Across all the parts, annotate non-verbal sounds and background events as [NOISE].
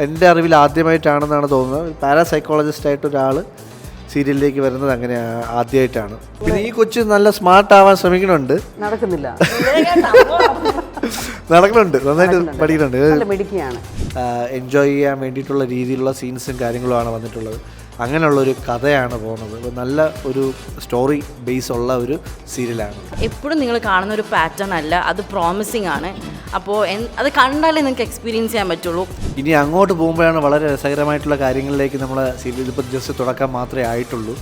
എന്റെ അറിവിൽ ആദ്യമായിട്ടാണെന്നാണ് തോന്നുന്നത്. പാരാസൈക്കോളജിസ്റ്റ് ആയിട്ട് ഒരാൾ സീരിയലിലേക്ക് വരുന്നത് അങ്ങനെ ആദ്യമായിട്ടാണ്. പിന്നെ ഈ കൊച്ചു നല്ല സ്മാർട്ട് ആവാൻ ശ്രമിക്കുന്നുണ്ട്. നടക്കുന്നില്ല. നടക്കുന്നുണ്ട്. നന്നായിട്ട് പഠിക്കുന്നുണ്ട്. എൻജോയ് ചെയ്യാൻ വേണ്ടിയിട്ടുള്ള രീതിയിലുള്ള സീൻസും കാര്യങ്ങളുമാണ് വന്നിട്ടുള്ളത്. അങ്ങനെയുള്ള ഒരു കഥയാണ് പോകുന്നത്. നല്ല ഒരു സ്റ്റോറി ബേസ് ഉള്ള ഒരു സീരിയലാണ് എപ്പോഴും നിങ്ങൾ കാണുന്ന ഒരു പാറ്റേൺ അല്ല അത് പ്രോമിസിങ് ആണ്. അപ്പോൾ അത് കണ്ടാലേ നിങ്ങൾക്ക് എക്സ്പീരിയൻസ് ചെയ്യാൻ പറ്റുള്ളൂ. ഇനി അങ്ങോട്ട് പോകുമ്പോഴാണ് വളരെ രസകരമായിട്ടുള്ള കാര്യങ്ങളിലേക്ക് നമ്മൾ സീരിയൽ ഇപ്പോൾ ജസ്റ്റ് തുടക്കം മാത്രമേ ആയിട്ടുള്ളൂ.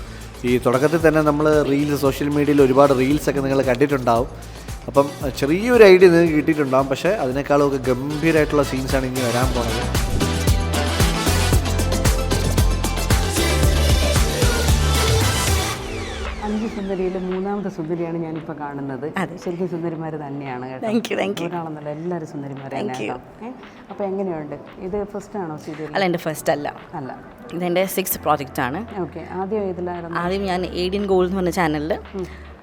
ഈ തുടക്കത്തിൽ തന്നെ നമ്മൾ റീൽസ് സോഷ്യൽ മീഡിയയിൽ ഒരുപാട് റീൽസ് ഒക്കെ നിങ്ങൾ കണ്ടിട്ടുണ്ടാവും. അപ്പം ചെറിയൊരു ഐഡിയ നിങ്ങൾക്ക് കിട്ടിയിട്ടുണ്ടാവും പക്ഷേ അതിനേക്കാളും ഒക്കെ ഗംഭീരമായിട്ടുള്ള സീൻസാണ് ഇനി വരാൻ പോകുന്നത് അഞ്ച് സുന്ദരിയിൽ മൂന്നാമത്തെ സുന്ദരിയാണ് ഞാനിപ്പോൾ കാണുന്നത്. ശരിക്കും സുന്ദരിമാർ തന്നെയാണ് കേട്ടോ. ഒരാളെന്നല്ല എല്ലാവരും സുന്ദരിമാരെ അപ്പോൾ എങ്ങനെയുണ്ട്? ഇത് ഫസ്റ്റ് ആണോ സീരിയൽ അല്ല എന്റെ ഫസ്റ്റ് അല്ല. അല്ല. ഇതെന്റെ സിക്സ് പ്രോജക്റ്റ് ആണ്. ഓക്കെ ആദ്യം ഇതിലായിരുന്നു ആദ്യം ഞാൻ ഏഡിയൻ ഗോൾഡ് എന്ന് പറഞ്ഞ ചാനലിൽ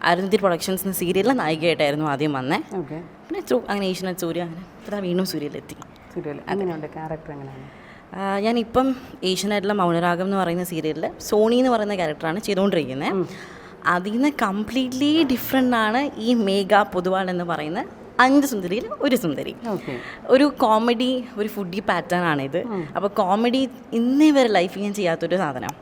അരുന്ധതി പ്രൊഡക്ഷൻസ് എന്ന സീരിയലിൽ നായികയായിട്ടായിരുന്നു ആദ്യം വന്നേ. ഓക്കെ പിന്നെ അങ്ങനെ ഈശ്വരൻ സൂര്യ അങ്ങനെ ഇപ്പം വീണ്ടും സൂര്യയിലെത്തി സീരിയൽ അങ്ങനെയുണ്ട് ക്യാരക്ടർ എങ്ങനെയാണ്? ഞാനിപ്പം ഏഷ്യനായിട്ടുള്ള മൗനരാഗം എന്ന് പറയുന്ന സീരിയലിൽ സോണി എന്ന് പറയുന്ന ക്യാരക്ടറാണ് ചെയ്തുകൊണ്ടിരിക്കുന്നത് അതിൽ നിന്ന് കംപ്ലീറ്റ്ലി ഡിഫറെന്റ് ആണ് ഈ മേഘ പൊതുവാൾ എന്ന് പറയുന്ന അഞ്ച് സുന്ദരിയിൽ ഒരു സുന്ദരി. ഒരു കോമഡി ഒരു ഫുഡി പാറ്റേൺ ആണിത്. അപ്പോൾ കോമഡി ഇന്നേ വരെ ലൈഫിൽ ഞാൻ ചെയ്യാത്തൊരു സാധനം.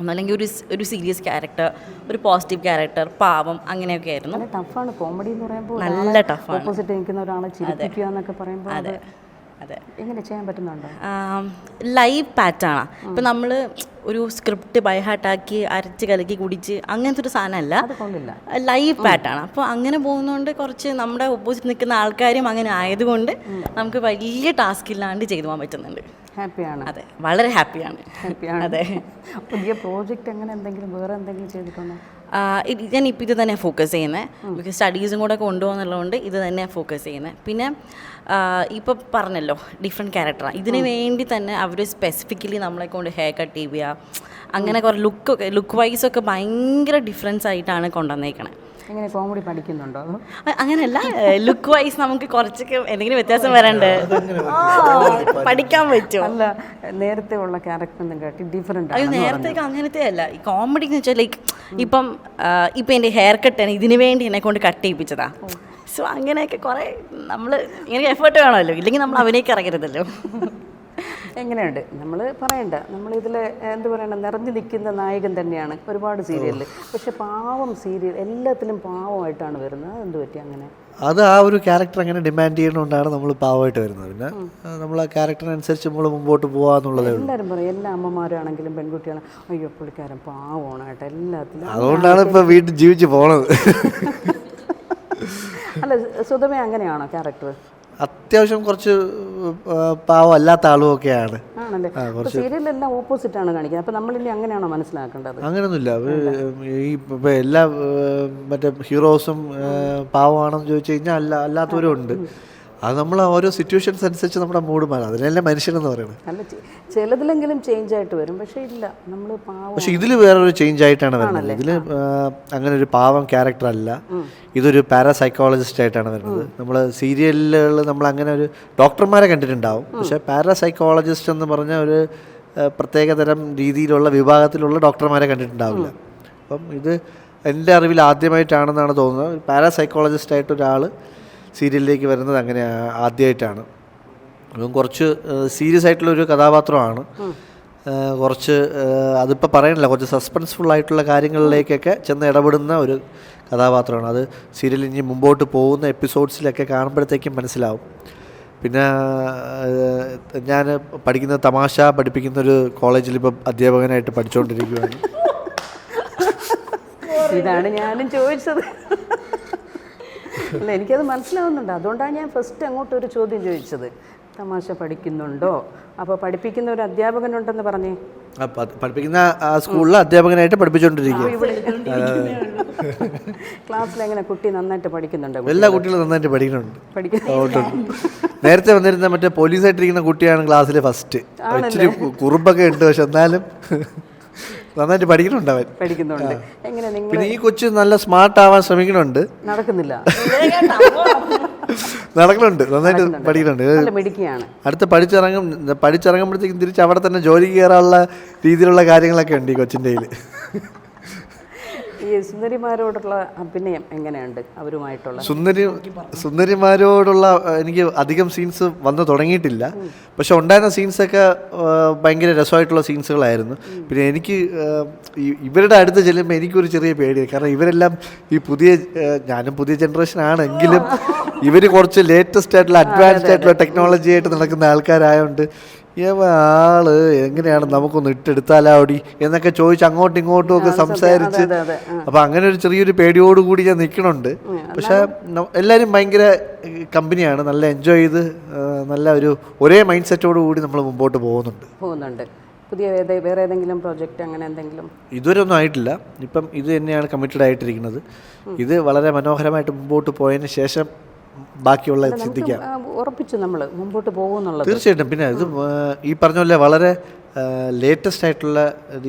ഒന്നല്ലെങ്കിൽ ഒരു ഒരു സീരിയസ് ക്യാരക്ടർ ഒരു പോസിറ്റീവ് ക്യാരക്ടർ പാവം അങ്ങനെയൊക്കെ ആയിരുന്നു. നല്ല ടഫാണ്. കോമഡി എന്ന് പറയുമ്പോൾ നല്ല ടഫാണ്. ഓപ്പോസിറ്റ് നിൽക്കുന്ന ഒരാളെ ചിരിപ്പിക്കുക എന്നൊക്കെ പറയുമ്പോൾ അതെ. അതെ എങ്ങനെ ചെയ്യാൻ പറ്റുന്നുണ്ടോ? ലൈവ് പാറ്റാണ് ഇപ്പം നമ്മൾ ഒരു സ്ക്രിപ്റ്റ് ബൈഹാർട്ടാക്കി അരച്ച് കലക്കി കുടിച്ച് അങ്ങനത്തെ ഒരു സാധനമല്ല. ലൈവ് പാറ്റാണ് അപ്പോൾ അങ്ങനെ പോകുന്നതുകൊണ്ട് കുറച്ച് നമ്മുടെ ഓപ്പോസിറ്റ് നിൽക്കുന്ന ആൾക്കാരും അങ്ങനെ ആയതുകൊണ്ട് നമുക്ക് വലിയ ടാസ്ക് ഇല്ലാണ്ട് ചെയ്തു പോകാൻ പറ്റുന്നുണ്ട്. ഹാപ്പിയാണ് അതെ വളരെ ഹാപ്പിയാണ് ഹാപ്പിയാണ് അതെ. പുതിയ പ്രോജക്റ്റ് അങ്ങനെ എന്തെങ്കിലും വേറെ എന്തെങ്കിലും ചെയ്തിട്ടുണ്ടോ? ഞാൻ ഇപ്പം ഇത് തന്നെ ഫോക്കസ് ചെയ്യുന്നത് ബിക്കോസ് സ്റ്റഡീസും കൂടെ കൊണ്ടുപോകുന്നുള്ളതുകൊണ്ട് ഇത് തന്നെ ഫോക്കസ് ചെയ്യുന്നത് പിന്നെ ഇപ്പോൾ പറഞ്ഞല്ലോ ഡിഫറെന്റ് ക്യാരക്ടറാണ് ഇതിന് വേണ്ടി തന്നെ അവർ സ്പെസിഫിക്കലി നമ്മളെ കൊണ്ട് ഹെയർ കട്ട് ചെയ്യുക. അങ്ങനെ കുറേ ലുക്കൊക്കെ ലുക്ക് വൈസ് ഒക്കെ ഭയങ്കര ഡിഫറൻസ് ആയിട്ടാണ് കൊണ്ടുവന്നേക്കണേ. എങ്ങനെ കോമഡി പഠിക്കുന്നുണ്ടോ? അങ്ങനെയല്ല ലുക്ക് വൈസ് നമുക്ക് കുറച്ചൊക്കെ എന്തെങ്കിലും വ്യത്യാസം വരണ്ട്? പഠിക്കാൻ പറ്റും? അല്ല നേരത്തെ ഉള്ള ക്യാരക്ടർ കാട്ടി ഡിഫറെന്റ് അയ്യോ നേരത്തേക്ക് അങ്ങനത്തെ അല്ല. ഈ കോമഡി എന്ന് വെച്ചാൽ ലൈക്ക് ഇപ്പം ഇപ്പം എന്റെ ഹെയർ ആണ് ഇതിനു വേണ്ടി എന്നെ കൊണ്ട് കട്ട് ചെയ്യിപ്പിച്ചതാ. സോ അങ്ങനെയൊക്കെ കുറേ നമ്മൾ ഇങ്ങനെ എഫേർട്ട് വേണമല്ലോ. ഇല്ലെങ്കിൽ നമ്മൾ അവനേക്ക് ഇറങ്ങരുതല്ലോ. എങ്ങനെയുണ്ട്? നമ്മൾ പറയണ്ട. നമ്മളിതിൽ എന്ത് പറയണം? നിറഞ്ഞു നിൽക്കുന്ന നായകൻ തന്നെയാണ് ഒരുപാട് സീരിയലിൽ പക്ഷെ പാവം സീരിയൽ എല്ലാത്തിലും പാവമായിട്ടാണ് വരുന്നത്. അതെന്ത് പറ്റി അങ്ങനെ? അത് ആ ഒരു ക്യാരക്ടർ അങ്ങനെ ഡിമാൻഡ് ചെയ്യുന്നതുകൊണ്ടാണ് നമ്മൾ പാവമായിട്ട് വരുന്നത്. പിന്നെ നമ്മൾ ആ ക്യാരക്ടറിനനുസരിച്ച് നമ്മൾ മുമ്പോട്ട് പോകാന്നുള്ളതേ എല്ലാവരും പറയും എല്ലാ അമ്മമാരാണെങ്കിലും പെൺകുട്ടികളും അയ്യോ പുള്ളിക്കാരൻ പാവമാണ് കേട്ടോ എല്ലാത്തിലും. അതുകൊണ്ടാണ് ഇപ്പോൾ വീട്ടിൽ ജീവിച്ച് പോണത്. [LAUGHS] അല്ല സുതമേ അങ്ങനെയാണോ ക്യാരക്ടർ അത്യാവശ്യം കുറച്ച് പാവം അല്ലാത്ത ആളുമൊക്കെയാണ്. ആണല്ലേ? സീരിയലെല്ലാം ഓപ്പോസിറ്റ് ആണ് കാണിക്കുന്നത്. അപ്പോൾ നമ്മളിനി അങ്ങനെയാണോ മനസ്സിലാക്കേണ്ടത്? അങ്ങനെയൊന്നുമില്ല. ഈ ഇപ്പൊ എല്ലാ മറ്റേ ഹീറോസും പാവമാണെന്ന് ചോദിച്ചു കഴിഞ്ഞാൽ അല്ല അല്ലാത്തവരും ഉണ്ട്. അത് നമ്മൾ ഓരോ സിറ്റുവേഷൻസ് അനുസരിച്ച് നമ്മുടെ മൂഡ് മാറും. അതിനല്ലേ മനുഷ്യനെന്ന് പറയുന്നത്. അല്ല ചിലതിലെങ്കിലും ചേഞ്ച് ആയിട്ട് വരും. പക്ഷേ ഇല്ല നമ്മൾ പാവം. പക്ഷെ ഇതിൽ വേറൊരു ചേഞ്ച് ആയിട്ടാണ് വരുന്നത്. ഇതിൽ അങ്ങനെ ഒരു പാവം ക്യാരക്ടർ അല്ല. ഇതൊരു പാരാസൈക്കോളജിസ്റ്റ് ആയിട്ടാണ് വരുന്നത്. നമ്മൾ സീരിയലുകൾ നമ്മൾ അങ്ങനെ ഒരു ഡോക്ടർമാരെ കണ്ടിട്ടുണ്ടാവും. പക്ഷെ പാരാസൈക്കോളജിസ്റ്റ് എന്ന് പറഞ്ഞ ഒരു പ്രത്യേകതരം രീതിയിലുള്ള വിഭാഗത്തിലുള്ള ഡോക്ടർമാരെ കണ്ടിട്ടുണ്ടാവില്ല. അപ്പം ഇത് എന്റെ അറിവിൽ ആദ്യമായിട്ടാണെന്നാണ് തോന്നുന്നത്. പാരാസൈക്കോളജിസ്റ്റ് ആയിട്ട് ഒരാൾ സീരിയലിലേക്ക് വരുന്നത് അങ്ങനെ ആദ്യമായിട്ടാണ് അപ്പം കുറച്ച് സീരിയസ് ആയിട്ടുള്ള ഒരു കഥാപാത്രമാണ്. കുറച്ച് അതിപ്പോൾ പറയണില്ല കുറച്ച് സസ്പെൻസ്ഫുൾ ആയിട്ടുള്ള കാര്യങ്ങളിലേക്കൊക്കെ ചെന്ന് ഇടപെടുന്ന ഒരു കഥാപാത്രമാണ്. അത് സീരിയൽ ഇനി മുമ്പോട്ട് പോകുന്ന എപ്പിസോഡ്സിലൊക്കെ കാണുമ്പോഴത്തേക്കും മനസ്സിലാവും. പിന്നെ ഞാൻ പഠിക്കുന്ന തമാശ പഠിപ്പിക്കുന്ന ഒരു കോളേജിൽ ഇപ്പം അധ്യാപകനായിട്ട് പഠിച്ചുകൊണ്ടിരിക്കുകയാണ് ഇതാണ് ഞാനും ചോദിച്ചത്. അല്ല എനിക്കത് മനസ്സിലാവുന്നുണ്ട്. അതുകൊണ്ടാണ് ഞാൻ ഫസ്റ്റ് അങ്ങോട്ട് ഒരു ചോദ്യം ചോദിച്ചത്. തമാശ പഠിക്കുന്നുണ്ടോ? അപ്പോൾ പഠിപ്പിക്കുന്ന ഒരു അധ്യാപകനുണ്ടെന്ന് പറഞ്ഞേ. പഠിപ്പിക്കുന്ന സ്കൂളിലെ അധ്യാപകനായിട്ട് പഠിപ്പിച്ചുകൊണ്ടിരിക്കുക. ക്ലാസ്സിൽ എങ്ങനെ കുട്ടി നന്നായിട്ട് പഠിക്കുന്നുണ്ട് എല്ലാ കുട്ടികളും നന്നായിട്ട് പഠിക്കുന്നുണ്ട്. പഠിക്കുന്നുണ്ട് നേരത്തെ വന്നിരുന്ന മറ്റേ പോലീസായിട്ടിരിക്കുന്ന കുട്ടിയാണ് ക്ലാസ്സിലെ ഫസ്റ്റ് ഇച്ചിരി കുറുമ്പൊക്കെ ഉണ്ട് പക്ഷെ എന്നാലും നന്നായിട്ട് പഠിക്കുന്നുണ്ട് അവൻ. പഠിക്കുന്നുണ്ട്. എങ്ങനെ നിങ്ങൾ പിന്നെ ഈ കൊച്ചു നല്ല സ്മാർട്ട് ആവാൻ ശ്രമിക്കുന്നുണ്ട്. നടക്കുന്നില്ല. [LAUGHS] നടക്കുന്നുണ്ട്. നന്നായിട്ട് പഠിക്കുന്നുണ്ട്. മിടുക്കിയാണ്. അടുത്ത് പഠിച്ചിറങ്ങും പഠിച്ചിറങ്ങുമ്പോഴത്തേക്കും തിരിച്ച് അവിടെ തന്നെ ജോലി കയറാനുള്ള രീതിയിലുള്ള കാര്യങ്ങളൊക്കെ ഉണ്ട് ഈ കൊച്ചിന്റെ ഈ സുന്ദരിമാരോടുള്ള അഭിനയം എങ്ങനെയുണ്ട് അവരുമായിട്ടുള്ള? സുന്ദരി സുന്ദരിമാരോടുള്ള എനിക്ക് അധികം സീൻസ് വന്നു തുടങ്ങിയിട്ടില്ല. പക്ഷെ ഉണ്ടായിരുന്ന സീൻസൊക്കെ ഭയങ്കര രസമായിട്ടുള്ള സീൻസുകളായിരുന്നു. പിന്നെ എനിക്ക് ഇവരുടെ അടുത്ത് ചെല്ലുമ്പോൾ എനിക്കൊരു ചെറിയ പേടിയാണ് കാരണം ഇവരെല്ലാം ഈ പുതിയ ഞാനും പുതിയ ജനറേഷൻ ആണെങ്കിലും ഇവർ കുറച്ച് ലേറ്റസ്റ്റ് ആയിട്ടുള്ള അഡ്വാൻസ്ഡ് ആയിട്ടുള്ള ടെക്നോളജി ആയിട്ട് നടക്കുന്ന ആൾക്കാരായതുകൊണ്ട് ഇവ ആൾ എങ്ങനെയാണ് നമുക്കൊന്ന് ഇട്ടെടുത്താലാവടി എന്നൊക്കെ ചോദിച്ച് അങ്ങോട്ടും ഇങ്ങോട്ടും ഒക്കെ സംസാരിച്ച് അപ്പൊ അങ്ങനെ ഒരു ചെറിയൊരു പേടിയോടുകൂടി ഞാൻ നിൽക്കണുണ്ട്. പക്ഷെ എല്ലാരും എല്ലാവരും ഭയങ്കര കമ്പനിയാണ്. നല്ല എൻജോയ് ചെയ്ത് നല്ല ഒരു ഒരേ മൈൻഡ് സെറ്റോടു കൂടി നമ്മൾ മുമ്പോട്ട് പോകുന്നുണ്ട്. പോകുന്നുണ്ട്. പുതിയ വേറെ ഏതെങ്കിലും പ്രോജക്റ്റ് അങ്ങനെ എന്തെങ്കിലും? ഇതുവരെ ഒന്നും ആയിട്ടില്ല. ഇപ്പം ഇത് തന്നെയാണ് കമ്മിറ്റഡ് ആയിട്ടിരിക്കുന്നത്. ഇത് വളരെ മനോഹരമായിട്ട് മുമ്പോട്ട് പോയതിന് ശേഷം ബാക്കിയുള്ള ചിന്തിക്കാം. ഉറപ്പിച്ചു നമ്മൾ മുമ്പോട്ട് പോകുമെന്നുള്ളത് തീർച്ചയായിട്ടും. പിന്നെ ഇത് ഈ പറഞ്ഞ പോലെ വളരെ ലേറ്റസ്റ്റ് ആയിട്ടുള്ള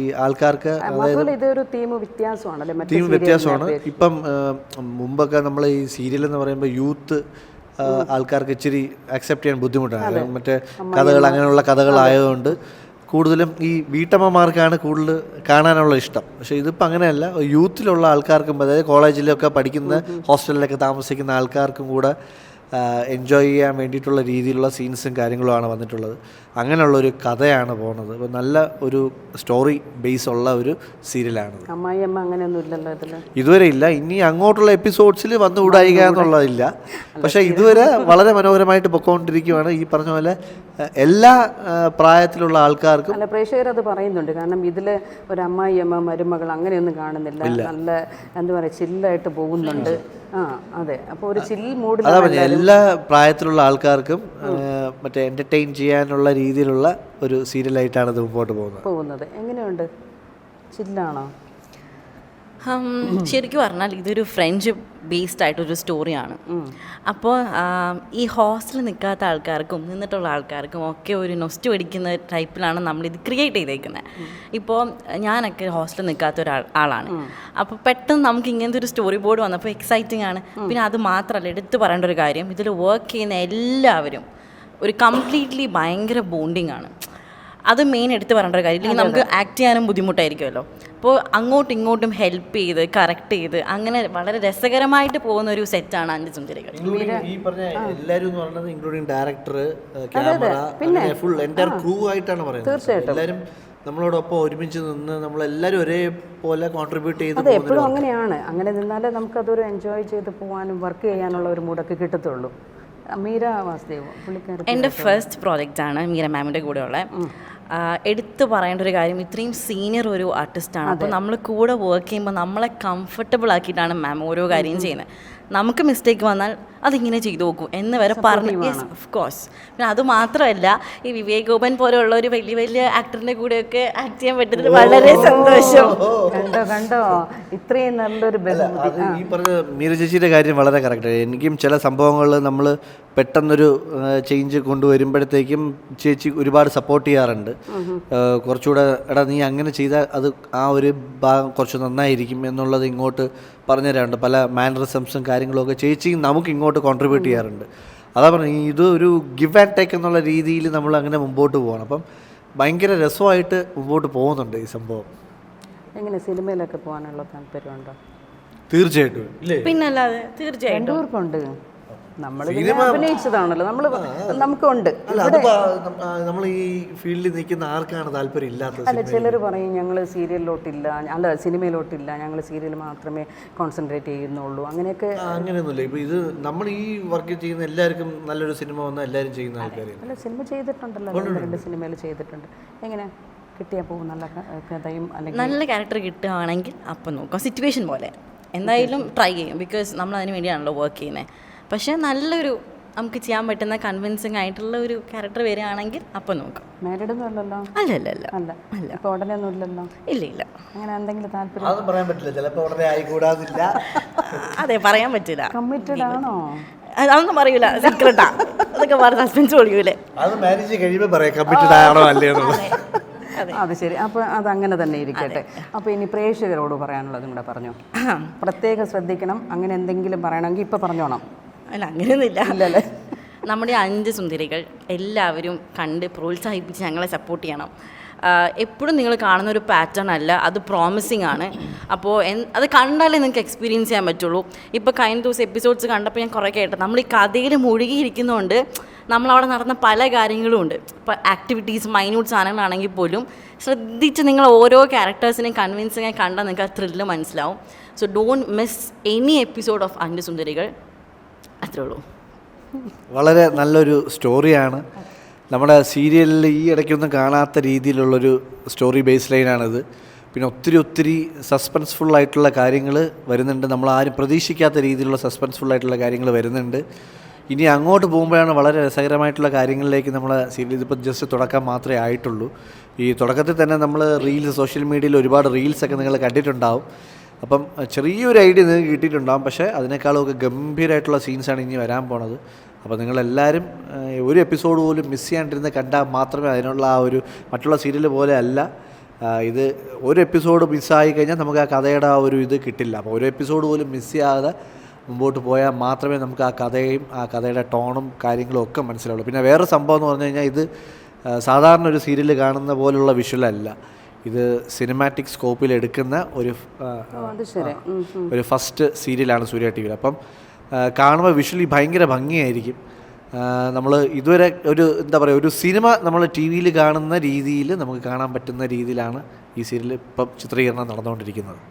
ഈ ആൾക്കാർക്ക് അതായത് ഇതൊരു തീം വ്യത്യാസമാണല്ലേ? മറ്റേ തീം വ്യത്യാസമാണ്. ഇപ്പം മുമ്പൊക്കെ നമ്മൾ ഈ സീരിയൽ എന്ന് പറയുമ്പോൾ യൂത്ത് ആൾക്കാർക്ക് ഇച്ചിരി അക്സെപ്റ്റ് ചെയ്യാൻ ബുദ്ധിമുട്ടാണ്. മറ്റേ കഥകൾ അങ്ങനെയുള്ള കഥകളായതുകൊണ്ട് കൂടുതലും ഈ വീട്ടമ്മമാർക്കാണ് കൂടുതൽ കാണാനുള്ള ഇഷ്ടം. പക്ഷേ ഇതിപ്പോൾ അങ്ങനെയല്ല. യൂത്തിലുള്ള ആൾക്കാർക്കും അതായത് കോളേജിലൊക്കെ പഠിക്കുന്ന ഹോസ്റ്റലിലൊക്കെ താമസിക്കുന്ന ആൾക്കാർക്കും കൂടെ എൻജോയ് ചെയ്യാൻ വേണ്ടിയിട്ടുള്ള രീതിയിലുള്ള സീൻസും കാര്യങ്ങളുമാണ് വന്നിട്ടുള്ളത്. അങ്ങനെയുള്ളൊരു കഥയാണ് പോകുന്നത്. അപ്പോൾ നല്ല ഒരു സ്റ്റോറി ബേസ് ഉള്ള ഒരു സീരിയലാണ് അമ്മായിയമ്മ അങ്ങനെയൊന്നും ഇല്ലല്ലോ ഇതിൽ ഇതുവരെ ഇല്ല. ഇനി അങ്ങോട്ടുള്ള എപ്പിസോഡ്സിൽ വന്നു കൂടായിക എന്നുള്ളതില്ല. പക്ഷെ ഇതുവരെ വളരെ മനോഹരമായിട്ട് പൊക്കോണ്ടിരിക്കുകയാണ് ഈ പറഞ്ഞ പോലെ എല്ലാ പ്രായത്തിലുള്ള ആൾക്കാർക്കും അല്ല പ്രേക്ഷകർ അത് പറയുന്നുണ്ട്. കാരണം ഇതിൽ ഒരു അമ്മായിയമ്മ മരുമകൾ അങ്ങനെയൊന്നും കാണുന്നില്ല. നല്ല എന്താ പറയുക ചില്ലായിട്ട് പോകുന്നുണ്ട്. ആ അതെ. അപ്പോൾ ഒരു ചിൽ മൂടി എല്ലാ പ്രായത്തിലുള്ള ആൾക്കാർക്കും മറ്റേ എന്റർടൈൻ ചെയ്യാനുള്ള രീതിയിലുള്ള ഒരു സീരിയലായിട്ടാണ് ഇത് മുമ്പോട്ട് പോകുന്നത്. പോകുന്നത്. എങ്ങനെയുണ്ട്? ചില്ലാണോ ശരിക്കും പറഞ്ഞാൽ ഇതൊരു ഫ്രഞ്ച് ബേസ്ഡ് ആയിട്ടൊരു സ്റ്റോറിയാണ് അപ്പോൾ ഈ ഹോസ്റ്റലിൽ നിൽക്കാത്ത ആൾക്കാർക്കും നിന്നിട്ടുള്ള ആൾക്കാർക്കും ഒക്കെ ഒരു നൊസ്റ്റ് പിടിക്കുന്ന ടൈപ്പിലാണ് നമ്മളിത് ക്രിയേറ്റ് ചെയ്തേക്കുന്നത് ഇപ്പോൾ ഞാനൊക്കെ ഹോസ്റ്റലിൽ നിൽക്കാത്ത ഒരാൾ ആളാണ്. അപ്പോൾ പെട്ടെന്ന് നമുക്ക് ഇങ്ങനത്തെ ഒരു സ്റ്റോറി ബോർഡ് വന്നപ്പോൾ എക്സൈറ്റിംഗ് ആണ്. പിന്നെ അത് മാത്രമല്ല എടുത്തു പറയേണ്ട ഒരു കാര്യം ഇതിൽ വർക്ക് ചെയ്യുന്ന എല്ലാവരും ഒരു കംപ്ലീറ്റ്ലി ഭയങ്കര ബോണ്ടിങ് ആണ്. അത് മെയിൻ എടുത്ത് പറയേണ്ട ഒരു കാര്യം ഇല്ലെങ്കിൽ നമുക്ക് ആക്ട് ചെയ്യാനും ബുദ്ധിമുട്ടായിരിക്കുമല്ലോ. അപ്പോൾ അങ്ങോട്ടും ഇങ്ങോട്ടും ഹെൽപ്പ് ചെയ്ത് കറക്റ്റ് ചെയ്ത് അങ്ങനെ വളരെ രസകരമായിട്ട് പോകുന്ന ഒരു സെറ്റാണ് അഞ്ച് സുന്ദരികൾ. ഈ പറഞ്ഞ എല്ലാവരും എന്ന് പറയുന്നത് ഇൻക്ലൂഡിങ് ഡയറക്ടർ ക്യാമറ ഫുൾ എന്റെ ക്രൂ ആയിട്ടാണ് പറയുന്നത്. എല്ലാവരും നമ്മളോടൊപ്പം ഒരുമിച്ച് നിന്ന് നമ്മളെല്ലാവരും ഒരേപോലെ കോൺട്രിബ്യൂട്ട് ചെയ്ത് അതെ എപ്പോഴും അങ്ങനെയാണ്. അങ്ങനെ നിന്നാലേ നമുക്കതൊരു എൻജോയ് ചെയ്ത് പോകാനും വർക്ക് ചെയ്യാനുള്ള ഒരു മൂടൊക്കെ കിട്ടത്തുള്ളൂ. മീര വാസുദേവ് പുള്ളിക്കാരി എന്റെ ഫസ്റ്റ് പ്രോജക്റ്റാണ് മീര മാമിന്റെ കൂടെയുള്ള. എടുത്തു പറയേണ്ട ഒരു കാര്യം ഇത്രയും സീനിയർ ഒരു ആർട്ടിസ്റ്റാണ് അപ്പോൾ നമ്മൾ കൂടെ വർക്ക് ചെയ്യുമ്പോൾ നമ്മളെ കംഫർട്ടബിൾ ആക്കിയിട്ടാണ് മാം ഓരോ കാര്യം ചെയ്യുന്നത്. നമുക്ക് മിസ്റ്റേക്ക് വന്നാൽ അതിങ്ങനെ ചെയ്തു നോക്കൂ. എന്ന് വരെ പറഞ്ഞു യെസ് ഓഫ് കോഴ്സ് പിന്നെ അത് മാത്രമല്ല ഈ വിവേക് ഗോപൻ പോലെയുള്ള ഒരു വലിയ വലിയ ആക്ടറിന്റെ കൂടെയൊക്കെ ആക്ട് ചെയ്യാൻ പറ്റുന്നത് വളരെ സന്തോഷം. കണ്ടോ കണ്ടോ? ഇത്രയും നല്ലൊരു ഈ പറഞ്ഞ മീര ചേച്ചിയുടെ കാര്യം വളരെ കറക്റ്റ് എനിക്കും ചില സംഭവങ്ങളിൽ നമ്മൾ പെട്ടെന്നൊരു ചേഞ്ച് കൊണ്ടുവരുമ്പോഴത്തേക്കും ചേച്ചി ഒരുപാട് സപ്പോർട്ട് ചെയ്യാറുണ്ട്. കുറച്ചുകൂടെ എടാ നീ അങ്ങനെ ചെയ്താൽ അത് ആ ഒരു ഭാഗം കുറച്ച് നന്നായിരിക്കും എന്നുള്ളത് ഇങ്ങോട്ട് പറഞ്ഞു തരാറുണ്ട് പല മാനറിസംസും കാര്യങ്ങളൊക്കെ ചേച്ചി ചേച്ചിയും നമുക്ക് ഇങ്ങോട്ട് കോൺട്രിബ്യൂട്ട് ചെയ്യാറുണ്ട്. അതാ പറഞ്ഞു ഇത് ഒരു ഗിവ് ആൻഡ് ടേക്ക് എന്നുള്ള രീതിയിൽ നമ്മൾ അങ്ങനെ മുമ്പോട്ട് പോകണം. അപ്പം ഭയങ്കര രസമായിട്ട് മുമ്പോട്ട് പോകുന്നുണ്ട് ഈ സംഭവം. എങ്ങനെ സിനിമയിലൊക്കെ പോകാനുള്ള താല്പര്യമുണ്ടോ? തീർച്ചയായിട്ടും. പിന്നല്ലാതെ തീർച്ചയായിട്ടും. നമ്മൾ അഭിനയിച്ചതാണല്ലോ. നമ്മൾ നമുക്കുണ്ട്. അല്ല നമ്മൾ ഈ ഫീൽഡിൽ നിൽക്കുന്ന ആർക്കാണ് താല്പര്യം ഇല്ലാത്തത് അല്ല ചിലർ പറയും ഞങ്ങൾ സീരിയലിലോട്ടില്ല. അല്ല സിനിമയിലോട്ടില്ല. ഞങ്ങൾ സീരിയൽ മാത്രമേ കോൺസെൻട്രേറ്റ് ചെയ്യുന്നുള്ളൂ. അങ്ങനെയൊക്കെ അങ്ങനെയൊന്നുമില്ല. ഇപ്പൊ ഇത് നമ്മൾ ഈ വർക്ക് ചെയ്യുന്ന എല്ലാവർക്കും നല്ലൊരു സിനിമ വന്ന എല്ലാവരും ചെയ്യുന്ന ആൾക്കാരാണ് അല്ല സിനിമ ചെയ്തിട്ടുണ്ടല്ലോ. രണ്ട് സിനിമയിൽ ചെയ്തിട്ടുണ്ട്. എങ്ങനെ? കിട്ടിയാൽ പോകും നല്ല കഥയും അല്ലെങ്കിൽ നല്ല ക്യാരക്ടർ കിട്ടുകയാണെങ്കിൽ അപ്പം നോക്കാം. സിറ്റുവേഷൻ പോലെ. എന്തായാലും ട്രൈ ചെയ്യും. ബിക്കോസ് നമ്മൾ അതിന് വേണ്ടിയാണല്ലോ വർക്ക് ചെയ്യുന്നത് പക്ഷേ നല്ലൊരു നമുക്ക് ചെയ്യാൻ പറ്റുന്ന കൺവിൻസിങ് ആയിട്ടുള്ള ഒരു ക്യാരക്ടർ വരികയാണെങ്കിൽ അപ്പം നോക്കാം. മാരീഡ് ഒന്നും അല്ലല്ലോ അല്ല. അല്ല. അല്ല അല്ല ഉടനെ ഒന്നും ഇല്ലല്ലോ? ഇല്ല ഇല്ല. അങ്ങനെ എന്തെങ്കിലും താല്പര്യം? അത് പറയാൻ പറ്റില്ല. ചിലപ്പോൾ ഉടനെ ആയിക്കൂടാതില്ല അതെ പറയാൻ പറ്റില്ല. കമ്മിറ്റഡ് ആണോ? അതൊന്നും പറയൂല. സീക്രട്ടാ അതൊക്കെ പറഞ്ഞ ഹസ്ബൻഡ് ഒഴിയൂലേ അത് മാരേജ് കഴിയുമ്പോൾ പറയാം. കമ്മിറ്റഡ് ആണോ അല്ലേ എന്നുള്ളത്. അത് ശരി. അപ്പോൾ അത് അങ്ങനെ തന്നെ ഇരിക്കട്ടെ. അപ്പോൾ ഇനി പ്രേക്ഷകരോട് പറയാനുള്ളതും കൂടെ പറഞ്ഞു? പ്രത്യേകം ശ്രദ്ധിക്കണം. അങ്ങനെ എന്തെങ്കിലും പറയണമെങ്കിൽ ഇപ്പൊ പറഞ്ഞോണം. അല്ല അങ്ങനെയൊന്നുമില്ല. ഇല്ലല്ലേ? നമ്മുടെ അഞ്ച് സുന്ദരികൾ എല്ലാവരും കണ്ട് പ്രോത്സാഹിപ്പിച്ച് ഞങ്ങളെ സപ്പോർട്ട് ചെയ്യണം. എപ്പോഴും നിങ്ങൾ കാണുന്ന ഒരു പാറ്റേൺ അല്ല അത് പ്രോമിസിങ് ആണ്. അപ്പോൾ എൻ- അത് കണ്ടാലേ നിങ്ങൾക്ക് എക്സ്പീരിയൻസ് ചെയ്യാൻ പറ്റുള്ളൂ. ഇപ്പോൾ കഴിഞ്ഞ ദിവസം എപ്പിസോഡ്സ് കണ്ടപ്പോൾ ഞാൻ കുറേ കേട്ടത് നമ്മൾ ഈ കഥയിൽ മുഴുകിയിരിക്കുന്നതുകൊണ്ട് നമ്മളവിടെ നടന്ന പല കാര്യങ്ങളും ഉണ്ട്. ഇപ്പോൾ ആക്ടിവിറ്റീസ് മൈന്യൂട്ട് സാധനങ്ങളാണെങ്കിൽ പോലും ശ്രദ്ധിച്ച് നിങ്ങൾ ഓരോ ക്യാരക്ടേഴ്സിനെയും കൺവിൻസിങ് ആയി കണ്ടാൽ നിങ്ങൾക്ക് ആ ത്രില്ല് മനസ്സിലാവും. So don't miss any episode of അഞ്ച് സുന്ദരികൾ. അത്രേ ഉള്ളൂ. വളരെ നല്ലൊരു സ്റ്റോറിയാണ്. നമ്മുടെ സീരിയലിൽ ഈ ഇടയ്ക്കൊന്നും കാണാത്ത രീതിയിലുള്ളൊരു സ്റ്റോറി ബേസ് ലൈനാണിത്. പിന്നെ ഒത്തിരി ഒത്തിരി സസ്പെൻസ്ഫുൾ ആയിട്ടുള്ള കാര്യങ്ങൾ വരുന്നുണ്ട്. നമ്മൾ ആരും പ്രതീക്ഷിക്കാത്ത രീതിയിലുള്ള സസ്പെൻസ്ഫുൾ ആയിട്ടുള്ള കാര്യങ്ങൾ വരുന്നുണ്ട്. ഇനി അങ്ങോട്ട് പോകുമ്പോഴാണ് വളരെ രസകരമായിട്ടുള്ള കാര്യങ്ങളിലേക്ക് നമ്മൾ സീരിയൽ ഇതിപ്പോൾ ജസ്റ്റ് തുടക്കം മാത്രമേ ആയിട്ടുള്ളൂ. ഈ തുടക്കത്തിൽ തന്നെ നമ്മൾ റീൽസ് സോഷ്യൽ മീഡിയയിൽ ഒരുപാട് റീൽസൊക്കെ നിങ്ങൾ കണ്ടിട്ടുണ്ടാവും. അപ്പം ചെറിയൊരു ഐഡിയ നിങ്ങൾക്ക് കിട്ടിയിട്ടുണ്ടാകും പക്ഷേ അതിനേക്കാളൊക്കെ ഗംഭീരമായിട്ടുള്ള സീൻസാണ് ഇനി വരാൻ പോണത്. അപ്പോൾ നിങ്ങളെല്ലാവരും ഒരു എപ്പിസോഡ് പോലും മിസ് ചെയ്യാണ്ടിരുന്ന കണ്ടാൽ മാത്രമേ അതിനുള്ള ആ ഒരു മറ്റുള്ള സീരിയൽ പോലെ അല്ല. ഇത് ഒരു എപ്പിസോഡ് മിസ്സായി കഴിഞ്ഞാൽ നമുക്ക് ആ കഥയുടെ ആ ഒരു ഇത് കിട്ടില്ല. അപ്പോൾ ഒരു എപ്പിസോഡ് പോലും മിസ് ചെയ്യാതെ മുമ്പോട്ട് പോയാൽ മാത്രമേ നമുക്ക് ആ കഥയും ആ കഥയുടെ ടോണും കാര്യങ്ങളും ഒക്കെ മനസ്സിലാവുള്ളൂ. പിന്നെ വേറെ സംഭവം എന്ന് പറഞ്ഞു കഴിഞ്ഞാൽ ഇത് സാധാരണ ഒരു സീരിയൽ കാണുന്ന പോലുള്ള വിഷ്വലല്ല ഇത് സിനിമാറ്റിക് സ്കോപ്പിൽ എടുക്കുന്ന ഒരു. ഒരു ഫസ്റ്റ് സീരിയലാണ് സൂര്യ ടി വിയിൽ അപ്പം കാണുമ്പോൾ വിഷ്വലി ഭയങ്കര ഭംഗിയായിരിക്കും. നമ്മൾ ഇതുവരെ ഒരു എന്താ പറയുക ഒരു സിനിമ നമ്മൾ ടി വിയിൽ കാണുന്ന രീതിയിൽ നമുക്ക് കാണാൻ പറ്റുന്ന രീതിയിലാണ് ഈ സീരിയൽ ഇപ്പം ചിത്രീകരണം നടന്നുകൊണ്ടിരിക്കുന്നത്.